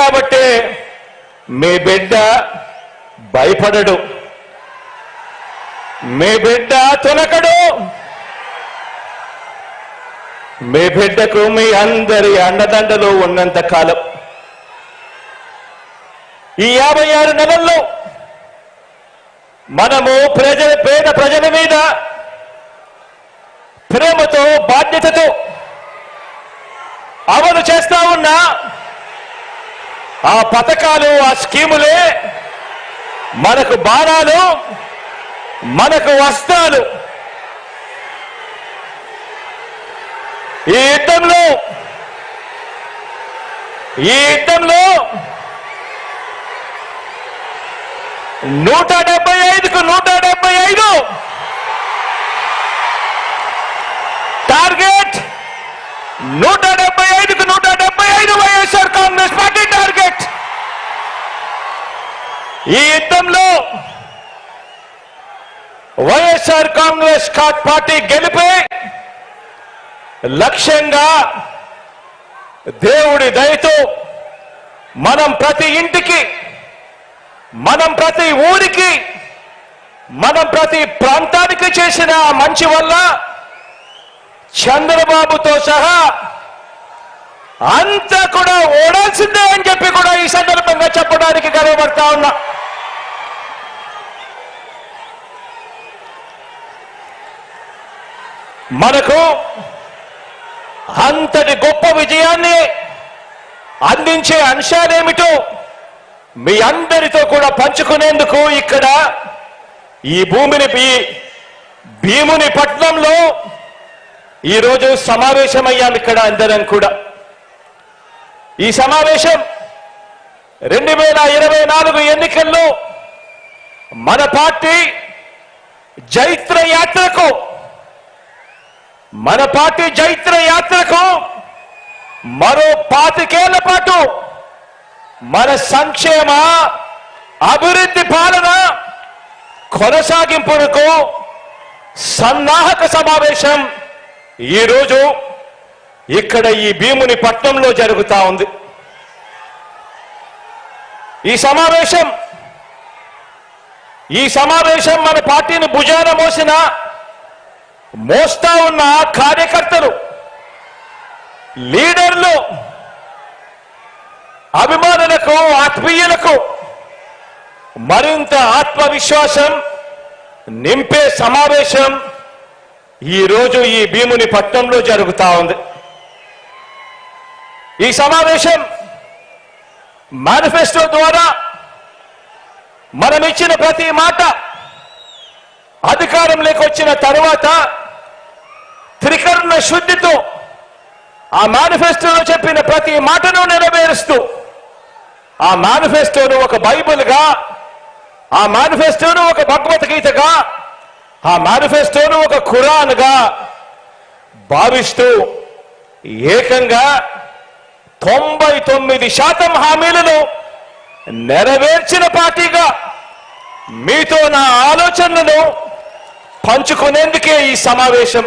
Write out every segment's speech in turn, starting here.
కాబట్టి మీ బిడ్డ భయపడడు. మీ బిడ్డ తొలకడు మీ బిడ్డకు మీ అందరి అండదండలు ఉన్నంత కాలం. ఈ యాభై ఆరు నెలల్లో మనము ప్రజల పేద ప్రజల మీద ప్రేమతో బాధ్యతతో అమలు చేస్తా ఉన్న ఆ పథకాలు ఆ స్కీములే మనకు బాణాలు మనకు వస్త్రాలు. ఈ యుద్ధంలో ఈ యుద్ధంలో నూట డెబ్బై ఐదుకు నూట డెబ్బై ఐదు టార్గెట్ నూట డెబ్బై ఐదుకు నూట డెబ్బై ఐదు వైఎస్ఆర్ కాంగ్రెస్ పార్టీ టార్గెట్. ఈ యుద్ధంలో వైఎస్ఆర్ కాంగ్రెస్ కా- పార్టీ గెలిపే లక్ష్యంగా దేవుడి దయతో మనం ప్రతి ఇంటికి మనం ప్రతి ఊరికి మనం ప్రతి ప్రాంతానికి చేసిన మంచి వల్ల చంద్రబాబుతో సహా అంతా కూడా ఓడాల్సిందే అని చెప్పి కూడా ఈ సందర్భంగా చెప్పడానికి గర్వపడతా ఉన్నా. మనకు అంతటి గొప్ప విజయాన్ని అందించే అంశాలేమిటో మీ అందరితో కూడా పంచుకునేందుకు ఇక్కడ ఈ భూమిని భీముని పట్నంలో ఈరోజు సమావేశమయ్యాం ఇక్కడ అందరం కూడా. ఈ సమావేశం రెండు వేల ఇరవై నాలుగు ఎన్నికల్లో మన పార్టీ జైత్ర యాత్రకు మన పార్టీ జైత్ర యాత్రకు మరో పాతికేళ్ళ పాటు మన సంక్షేమ అభివృద్ధి పాలన కొనసాగింపునకు సన్నాహక సమావేశం ఈరోజు ఇక్కడ ఈ భీముని పట్నంలో జరుగుతా ఉంది. ఈ సమావేశం ఈ సమావేశం మన పార్టీని భుజాన మోసిన మోస్తా ఉన్న కార్యకర్తలు లీడర్లు అభిమానులకు ఆత్మీయులకు మరింత ఆత్మవిశ్వాసం నింపే సమావేశం ఈ రోజు ఈ భీముని పట్టణంలో జరుగుతా ఉంది. ఈ సమావేశం మేనిఫెస్టో ద్వారా మనమిచ్చిన ప్రతి మాట అధికారంలోకి వచ్చిన తరువాత త్రికరణ శుద్ధితో ఆ మేనిఫెస్టోలో చెప్పిన ప్రతి మాటను నెరవేరుస్తూ ఆ మేనిఫెస్టోను ఒక బైబిల్గా ఆ మేనిఫెస్టోను ఒక భగవద్గీతగా ఆ మేనిఫెస్టోను ఒక ఖురాన్గా భావిస్తూ ఏకంగా తొంభై తొమ్మిది శాతం హామీలను నెరవేర్చిన పార్టీగా మీతో నా ఆలోచనలను పంచుకునేందుకే ఈ సమావేశం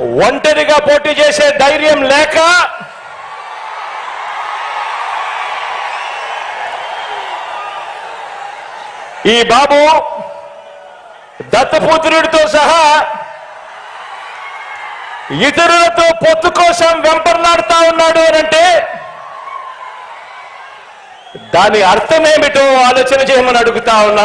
ఒంటరిగా పోటీ చేసే ధైర్యం లేక ఈ బాబు దత్తపుత్రుడితో సహా ఇతరులతో పొత్తు కోసం వెంపర్లాడుతా ఉన్నాడు అంటే దాని అర్థమేమిటో ఆలోచన చేయమని అడుగుతా ఉన్నా.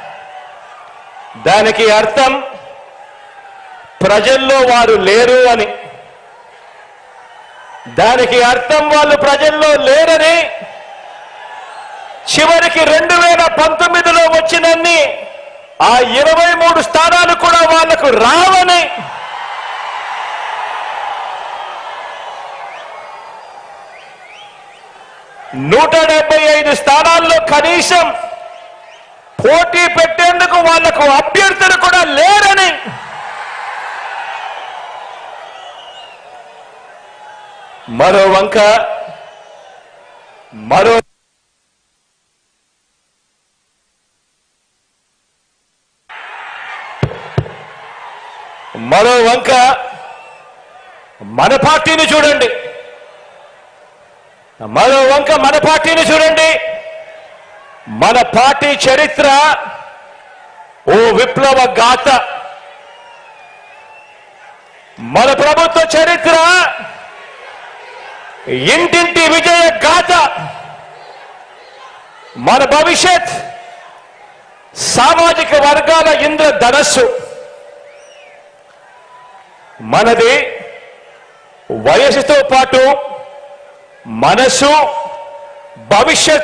దానికి అర్థం ప్రజల్లో వారు లేరు అని. దానికి అర్థం వాళ్ళు ప్రజల్లో లేరని. చివరికి రెండు వేల పంతొమ్మిదిలో వచ్చినన్ని ఆ ఇరవై మూడు స్థానాలు కూడా వాళ్ళకు రావని. నూట డెబ్బై ఐదు స్థానాల్లో కనీసం పోటీ పెట్టేందుకు వాళ్ళకు అభ్యర్థులు కూడా లేరని. మరో వంక మరో మరో వంక మన పార్టీని చూడండి. మరో వంక మన పార్టీని చూడండి. మన పార్టీ చరిత్ర ఓ విప్లవ గాథ మన ప్రభుత్వ చరిత్ర ఇంటింటి విజయ గాథ మన భవిష్యత్ సామాజిక వర్గాల ఇంద్ర ధనస్సు. మనది వయసుతో పాటు మనసు భవిష్యత్